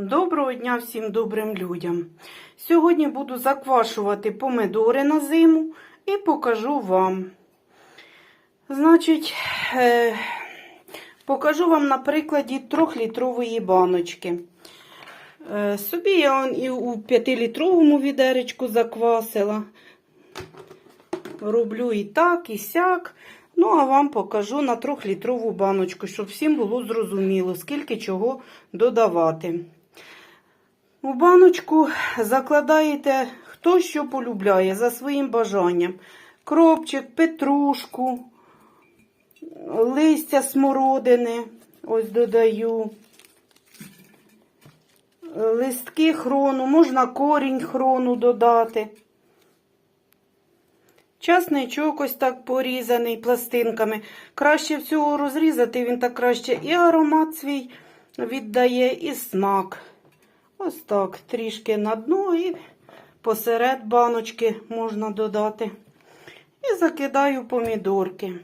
Доброго дня всім добрим людям. Сьогодні буду заквашувати помидори на зиму і покажу вам. Значить, е, покажу вам на прикладі трьохлітрової баночки. Е, собі я і у 5-літровому відеречку заквасила. Роблю і так, і сяк. Ну, а вам покажу на 3-літрову баночку, щоб всім було зрозуміло, скільки чого додавати. У баночку закладаєте хто що полюбляє за своїм бажанням. Кропчик, петрушку, листя смородини, ось додаю. Листки хрону, можна корінь хрону додати. Часничок ось так порізаний пластинками. Краще всього розрізати, він так краще і аромат свій віддає, і смак. Ось так, трішки на дно і посеред баночки можна додати. І закидаю помідорки.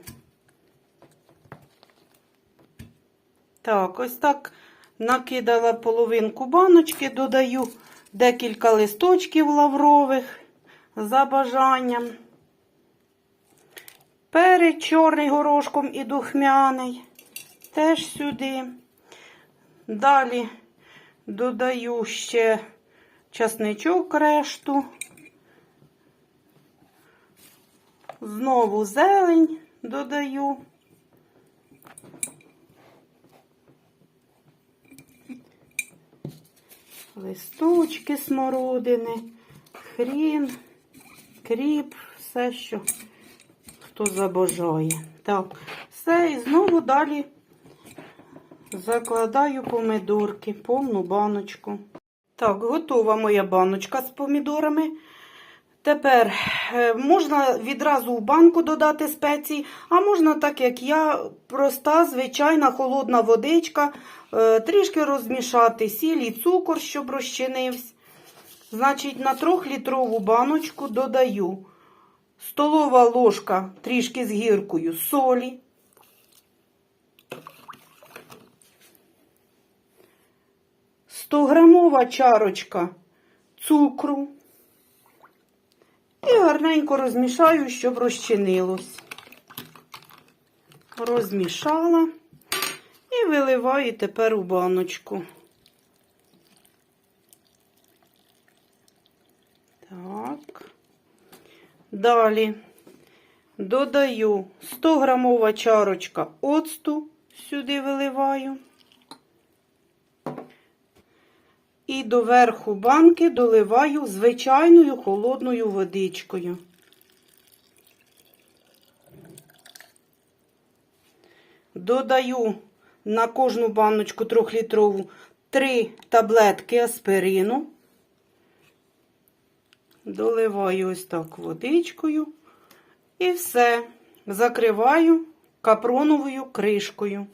Так, ось так накидала половинку баночки, додаю декілька листочків лаврових за бажанням. Перець чорний горошком і духмяний. Теж сюди. Далі додаю ще часничок решту. Знову зелень додаю. Листочки смородини, хрін, кріп, все, що хто забажає. Так, все, і знову далі закладаю помидорки, повну баночку. Так, готова моя баночка з помідорами. Тепер е, можна відразу в банку додати спеції, а можна, так як я, проста, звичайна холодна водичка, е, трішки розмішати сіль і цукор, щоб розчинився. Значить, на 3-літрову баночку додаю столова ложка трішки з гіркою солі. Стограмова чарочка цукру. І гарненько розмішаю, щоб розчинилось. Розмішала і виливаю тепер у баночку. Так. Далі додаю 100 грамова чарочка оцту, сюди виливаю. І до верху банки доливаю звичайною холодною водичкою. Додаю на кожну баночку трьохлітрову 3 таблетки аспирину. Доливаю ось так водичкою. І все. Закриваю капроновою кришкою.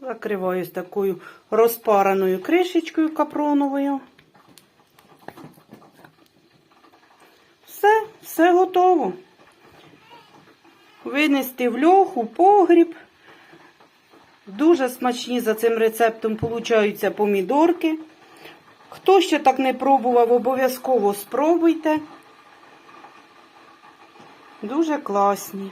Закриваю такою розпараною кришечкою капроновою. Все, все готово. Винести в льох, у погріб. Дуже смачні за цим рецептом получаються помідорки. Хто ще так не пробував, обов'язково спробуйте. Дуже класні.